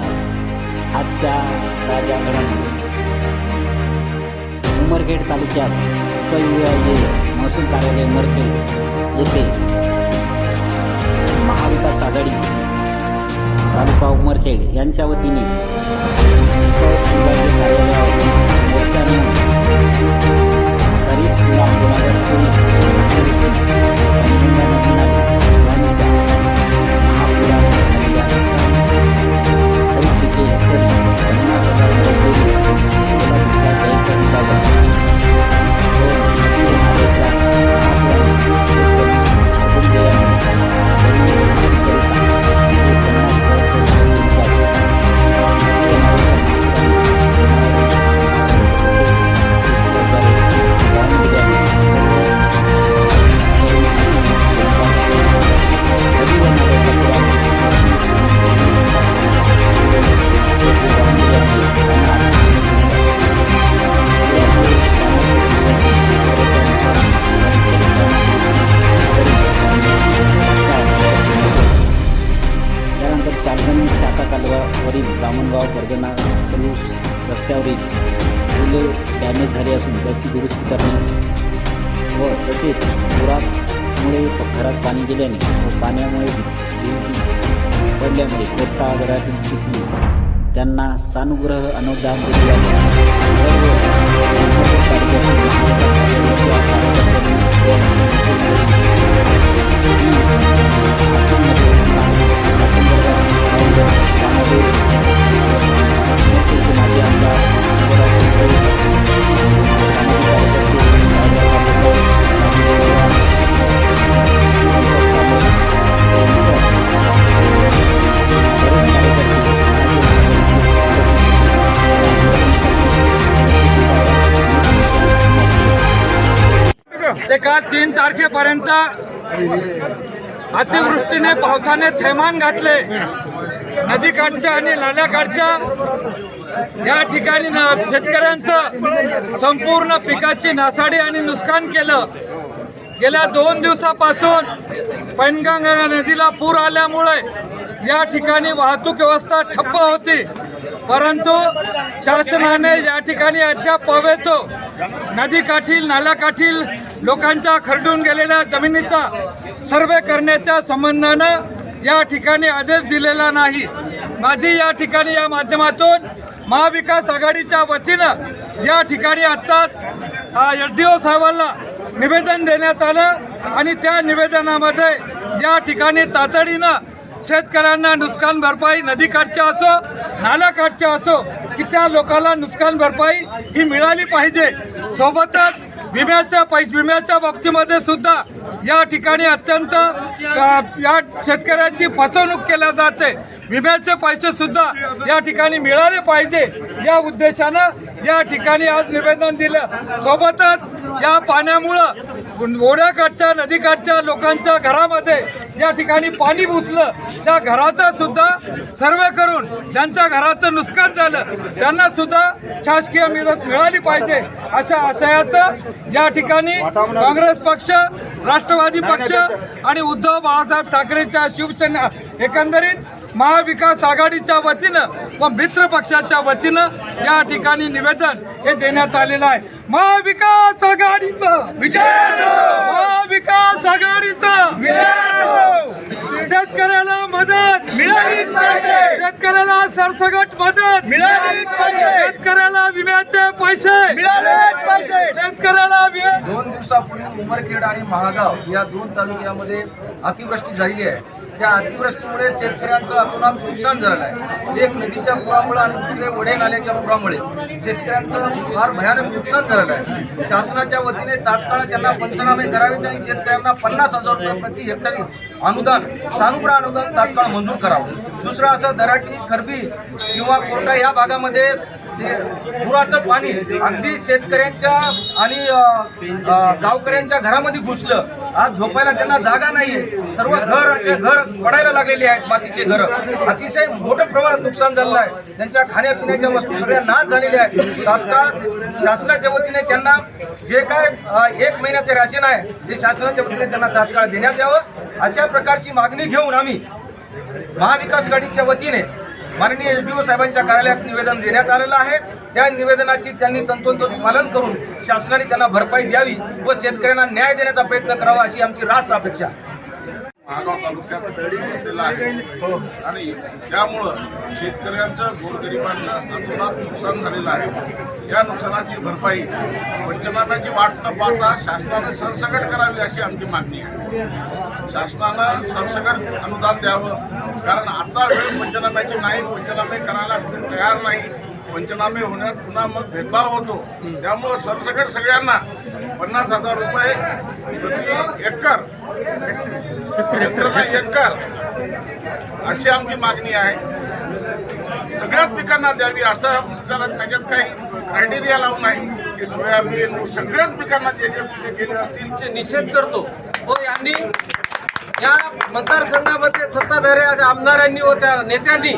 News आजचा ताज्या घडामोडी उमरखेड तालुक्यात उपविभागीय महसूल कार्यालय उमरखेड येथे महाविकास आघाडी तालुका उमरखेड यांच्या वतीने उपविभागीय कार्यालयावर मोर्चा नेऊन खरीप दोन हजार चोवीस रस्त्यावरील फुले डॅमेज झाले असून त्याची दुरुस्ती करणे व तसेच पुरामुळे घरात पाणी गेल्याने व पाण्यामुळे पडल्यामुळे कोट्टा घरातील चुकली त्यांना सानुग्रह अनुदान दिल्याने एका तीन तारखेपर्यंत अतिवृष्टीने पावसाने थैमान घातले. नदीकाठच्या आणि नाल्याकाठच्या या ठिकाणी शेतकऱ्यांचं संपूर्ण पिकाची नासाडी आणि नुकसान केलं. गेल्या दोन दिवसापासून पैनगंगा नदीला पूर आल्यामुळे या ठिकाणी वाहतूक व्यवस्था ठप्प होती. परंतु शासनाने या ठिकाणी अद्याप पवेतो. नदीकाठील नाल्याकाठील लोकांच्या खरडून गेलेल्या जमिनीचा सर्वे करण्याच्या संबंधानं या ठिकाणी आदेश दिलेला नाही. माझी या ठिकाणी या माध्यमातून महाविकास आघाडीच्या वतीनं या ठिकाणी आत्ताच एस डी ओ साहेबांना निवेदन देण्यात आलं आणि त्या निवेदनामध्ये या ठिकाणी तातडीनं शेतकऱ्यांना नुकसान भरपाई नदीकाठच्या असो नाल्याकाठच्या असो की त्या लोकांना नुकसान भरपाई ही मिळाली पाहिजे. सोबतच विम्याच्या पैसे विम्याच्या बाबतीमध्ये सुद्धा या ठिकाणी अत्यंत या शेतकऱ्यांची फसवणूक केल्या जाते. विम्याचे पैसे सुद्धा या ठिकाणी मिळाले पाहिजे. या उद्देशानं या ठिकाणी आज निवेदन दिलं. सोबतच या पाण्यामुळं ओढ्याकाठच्या नदीकाठच्या लोकांच्या घरामध्ये या ठिकाणी पाणी घुसलं त्या घराचं सुद्धा सर्वे करून ज्यांच्या घराचं नुकसान झालं. त्यांना सुद्धा शासकीय मिळत मिळाली पाहिजे. अशा आशयाचं या ठिकाणी काँग्रेस पक्ष राष्ट्रवादी पक्ष आणि उद्धव बाळासाहेब ठाकरेच्या शिवसेना एकंदरीत महाविकास आघाडीच्या वतीनं व मित्र पक्षाच्या वतीनं या ठिकाणी निवेदन हे देण्यात आलेलं आहे. महाविकास आघाडीचं विजय महाविकास आघाडीचं विजय शेतकऱ्याला मदत मिळालीच पाहिजे! शेतकऱ्याला सरसकट मदत मिळालीच पाहिजे! शेतकऱ्याला विम्याचे पैसे मिळालेच पाहिजे! शेतकऱ्याला दोन दिवसापूर्वी उमरखेड आणि महागाव या दोन तालुक्यामध्ये अतिवृष्टी झालेली आहे. त्या अतिवृष्टीमुळे शेतकऱ्यांचं अतोनात नुकसान झालं आहे. एक नदीच्या पुरामुळे आणि दुसरे वडे नाल्याच्या पुरामुळे शेतकऱ्यांचं फार भयानक नुकसान झालेलं आहे. शासनाच्या वतीने तात्काळ त्यांना पंचनामे करावेत आणि शेतकऱ्यांना पन्नास हजार रुपये प्रति हेक्टरी अनुदान सानुग्रह अनुदान तात्काळ मंजूर करावं. दुसरं असं दराटी खरबी किंवा कोरटा या भागामध्ये पुराचं पाणी अगदी शेतकऱ्यांच्या आणि गावकऱ्यांच्या घरामध्ये घुसलं आज झोपायला त्यांना जागा नाहीये. सर्व घरचे घर पडायला लागलेले आहेत मातीचे घर. अतिशय मोठं प्रमाणात नुकसान झालेलं आहे. त्यांच्या खाण्यापिण्याच्या वस्तू सगळ्या नाश झालेल्या आहेत. तात्काळ शासनाच्या वतीने त्यांना जे काय एक महिन्याचे राशन आहे ते शासनाच्या वतीने त्यांना तात्काळ देण्यात यावं. अशा प्रकारची मागणी घेऊन आम्ही महाविकास आघाडीच्या वतीने माननीय एस डी ओ साहेबांच्या कार्यालयात निवेदन देण्यात आलेलं आहे. त्या निवेदनाची त्यांनी तंतोतंत पालन करून शासनाने त्यांना भरपाई द्यावी व शेतकऱ्यांना न्याय देण्याचा प्रयत्न करावा अशी आमची रास्त अपेक्षा महागाव तालुक्यात बसलेला आहे. आणि त्यामुळं शेतकऱ्यांचं गोरगरिबांचं अतोनात नुकसान झालेलं आहे. या नुकसानाची भरपाई पंचनाम्याची वाट न पाहता शासनाने सरसकट करावी अशी आमची मागणी आहे. शासनानं सरसकट अनुदान द्यावं. कारण आता वेळ पंचनाम्याची नाही पंचनामे करायला कोणी तयार नाही. पंचनामे होण्यात पुन्हा मग भेदभाव होतो. त्यामुळं सरसकट सगळ्यांना पन्नास हजार रुपये प्रति एकर. हेक्टरला एकर. अशी आमची मागणी आहे. सगळ्याच पिकांना द्यावी असं त्याला त्याच्यात काही क्रायटेरिया लावून नाही की सोयाबीन सगळ्याच पिकांना जे जे पिके केले असतील. ते निषेध करतो. व यांनी या मतदारसंघामध्ये सत्ताधाऱ्या आमदारांनी व त्या नेत्यांनी